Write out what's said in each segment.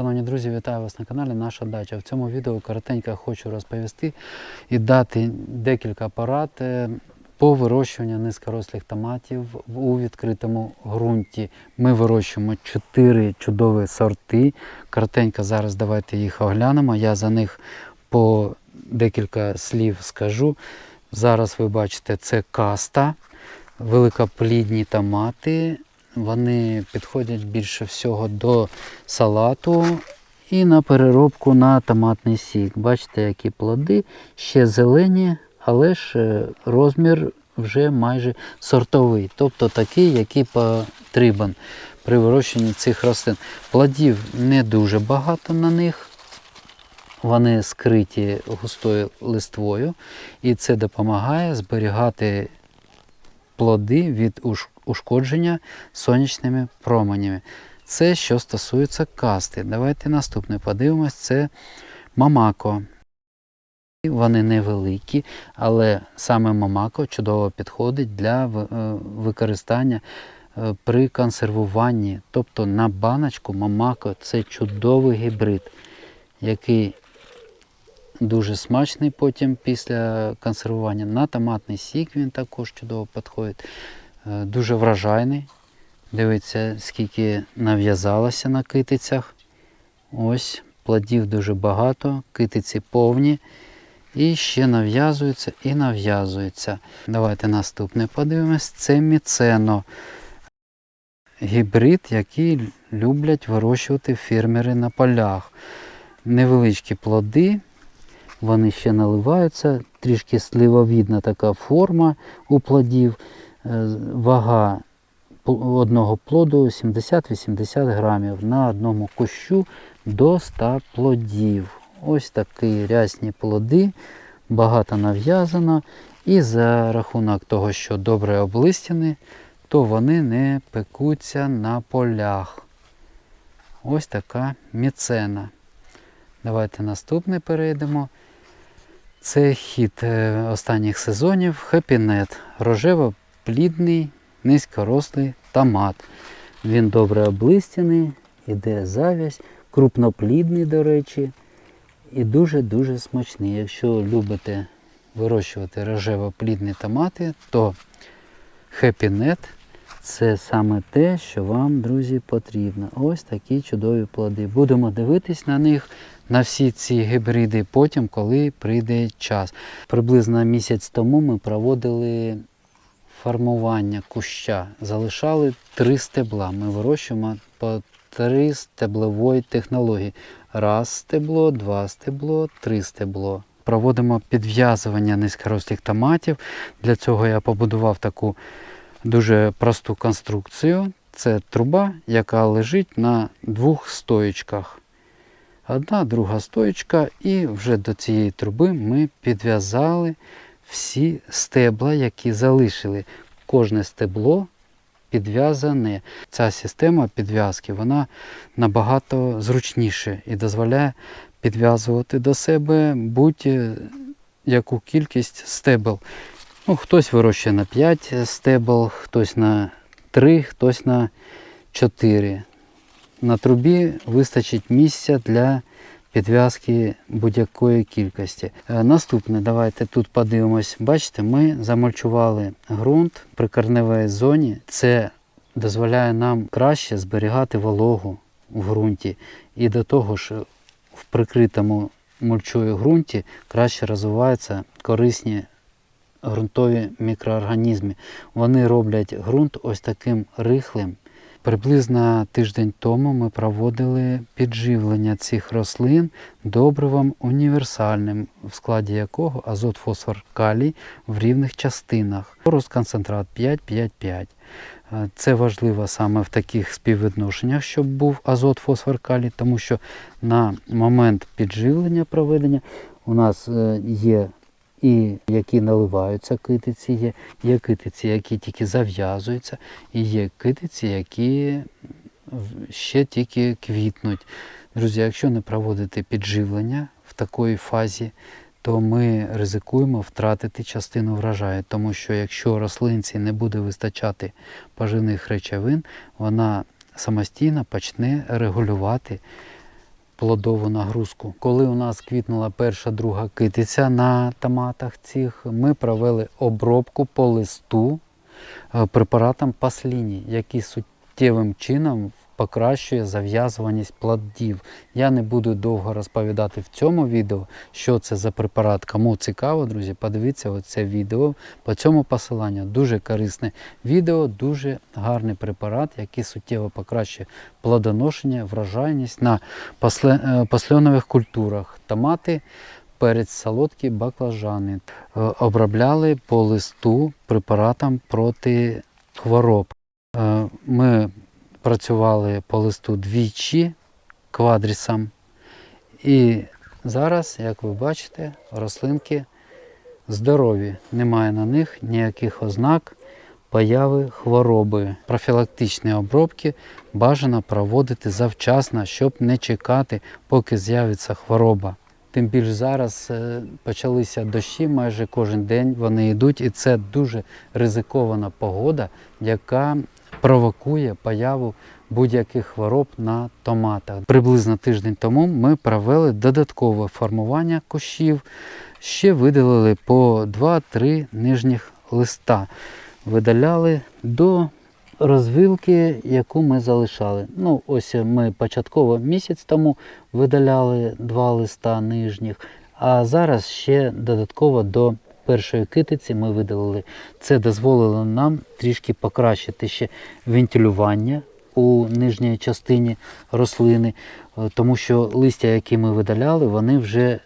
Шановні друзі, вітаю вас на каналі Наша Дача. В цьому відео коротенько хочу розповісти і дати декілька порад е, по вирощуванню низькорослих томатів у відкритому ґрунті. Ми вирощуємо чотири чудові сорти. Коротенько зараз давайте їх оглянемо. Я за них по декілька слів скажу. Зараз ви бачите, це каста, великоплідні томати. Вони підходять більше всього до салату і на переробку на томатний сік. Бачите, які плоди ще зелені, але ж е, розмір вже майже сортовий, тобто такий, який потрібен при вирощенні цих рослин. Плодів не дуже багато на них. Вони скриті густою листвою, і це допомагає зберігати плоди від ушкодження сонячними променями. Це що стосується касти. Давайте наступне подивимось. Це мамако. Вони невеликі, але саме мамако чудово підходить для е, використання е, при консервуванні. Тобто на баночку мамако це чудовий гібрид, який дуже смачний потім після консервування. На томатний сік він також чудово підходить. Е, Дуже вражайний. Дивіться, скільки нав'язалося на китицях. Ось, плодів дуже багато, китиці повні. І ще нав'язуються і нав'язуються. Давайте наступне подивимось. Це міцено. Гібрид, який люблять вирощувати фермери на полях. Невеличкі плоди, вони ще наливаються, трішки сливовідна така форма у плодів. Е, Вага одного плоду 70-80 грамів на одному кущу до 100 плодів. Ось такі рясні плоди, багато нав'язано. І за рахунок того, що добре облистяні, то вони не пекуться на полях. Ось така міцена. Давайте наступне перейдемо. Це хід е, останніх сезонів Happy Рожево-плідний, низькорослий томат. Він добре облистяний, іде завязь, крупноплідний, до речі, і дуже-дуже смачний. Якщо любите вирощувати рожево-плідні томати, то Happy це саме те, що вам, друзі, потрібно. Ось такі чудові плоди. Будемо дивитись на них, на всі ці гібриди потім, коли прийде час. Приблизно місяць тому ми проводили формування куща. Залишали три стебла. Ми вирощуємо по три стеблової технології. Раз стебло, два стебло, три стебло. Проводимо підв'язування низькорослих томатів. Для цього я побудував таку дуже просту конструкцію. Це труба, яка лежить на двох стоїчках. Одна, друга стоїчка, і вже до цієї труби ми підв'язали всі стебла, які залишили. Кожне стебло підв'язане. Ця система підв'язки вона набагато зручніше і дозволяє підв'язувати до себе будь-яку кількість стебел. Ну, хтось вирощує на 5 стебел, хтось на 3, хтось на 4. На трубі вистачить місця для підв'язки будь-якої кількості. Е, Наступне, давайте тут подивимось. Бачите, ми замульчували ґрунт при корневій зоні. Це дозволяє нам краще зберігати вологу в ґрунті. І до того ж, в прикритому мульчою ґрунті краще розвиваються корисні ґрунтові мікроорганізми. Вони роблять ґрунт ось таким рихлим. Приблизно тиждень тому ми проводили підживлення цих рослин добривом універсальним, в складі якого азот, фосфор, калій в рівних частинах. Розконцентрат 5-5-5. Е, Це важливо саме в таких співвідношеннях, щоб був азот, фосфор, калій, тому що на момент підживлення проведення у нас е, є і які наливаються китиці, є, є китиці, які тільки зав'язуються, і є китиці, які ще тільки квітнуть. Друзі, якщо не проводити підживлення в такої фазі, то ми ризикуємо втратити частину врожаю, тому що якщо рослинці не буде вистачати поживних речовин, вона самостійно почне регулювати плодову нагрузку. Коли у нас квітнула перша друга китиця на томатах цих, ми провели обробку по листу е, препаратом пасліні, який суттєвим чином покращує зав'язуваність плодів. Я не буду довго розповідати в цьому відео, що це за препарат. Кому цікаво, друзі, подивіться оце відео по цьому посиланню. Дуже корисне відео, дуже гарний препарат, який суттєво покращує плодоношення, врожайність на пасле- е, пасльонових культурах. Томати, перець солодкі, баклажани. Е, Обробляли по листу препаратом проти хвороб. Е, Ми працювали по листу двічі квадрісом. І зараз, як ви бачите, рослинки здорові. Немає на них ніяких ознак появи хвороби. Профілактичні обробки бажано проводити завчасно, щоб не чекати, поки з'явиться хвороба. Тим більш зараз е, почалися дощі майже кожен день вони йдуть, і це дуже ризикована погода, яка провокує появу будь-яких хвороб на томатах. Приблизно тиждень тому ми провели додаткове формування кущів, ще видалили по 2-3 нижніх листа. Видаляли до розвилки, яку ми залишали. Ну, ось ми початково місяць тому видаляли два листа нижніх, а зараз ще додатково до першої китиці ми видалили. Це дозволило нам трішки покращити ще вентилювання у нижній частині рослини, е, тому що листя, які ми видаляли, вони вже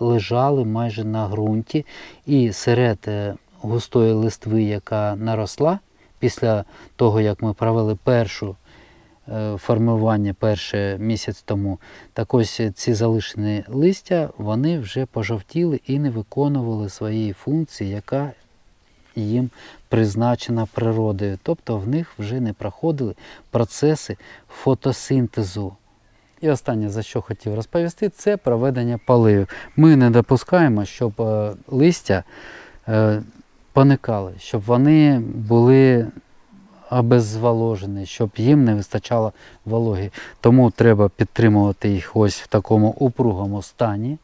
лежали майже на ґрунті, і серед е, густої листви, яка наросла після того, як ми провели першу формування перше місяць тому, так ось ці залишені листя вони вже пожовтіли і не виконували своєї функції, яка їм призначена природою. Тобто в них вже не проходили процеси фотосинтезу. І останнє, за що хотів розповісти, це проведення поливів. Ми не допускаємо, щоб е, листя е, поникали, щоб вони були обезволожені, щоб їм не вистачало вологи. Тому треба підтримувати їх ось в такому упругому стані.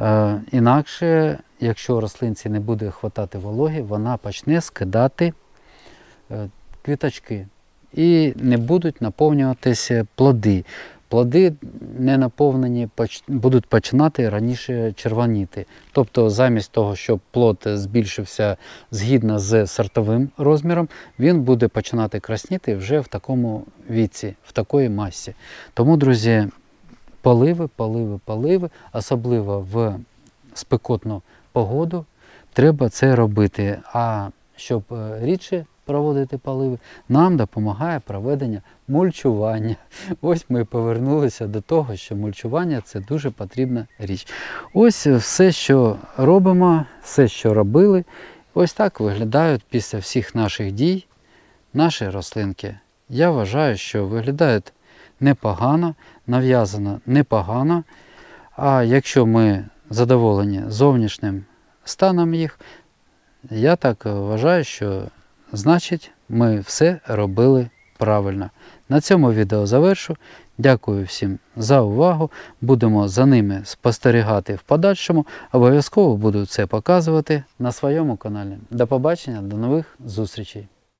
Е, інакше, якщо рослинці не буде хватати вологи, вона почне скидати е, квіточки і не будуть наповнюватися плоди. Плоди не наповнені будуть починати раніше червоніти. Тобто, замість того, щоб плод збільшився згідно з сортовим розміром, він буде починати красніти вже в такому віці, в такої масі. Тому, друзі, поливи, поливи, поливи, особливо в спекотну погоду, треба це робити. А щоб е, рідше проводити поливи, нам допомагає проведення мульчування. Ось ми повернулися до того, що мульчування це дуже потрібна річ. Ось все, що робимо, все, що робили, ось так виглядають після всіх наших дій наші рослинки. Я вважаю, що виглядають непогано, нав'язано непогано. А якщо ми задоволені зовнішнім станом їх, я так вважаю, що значить ми все робили правильно. На цьому відео завершу. Дякую всім за увагу. Будемо за ними спостерігати в подальшому. Обов'язково буду це показувати на своєму каналі. До побачення, до нових зустрічей.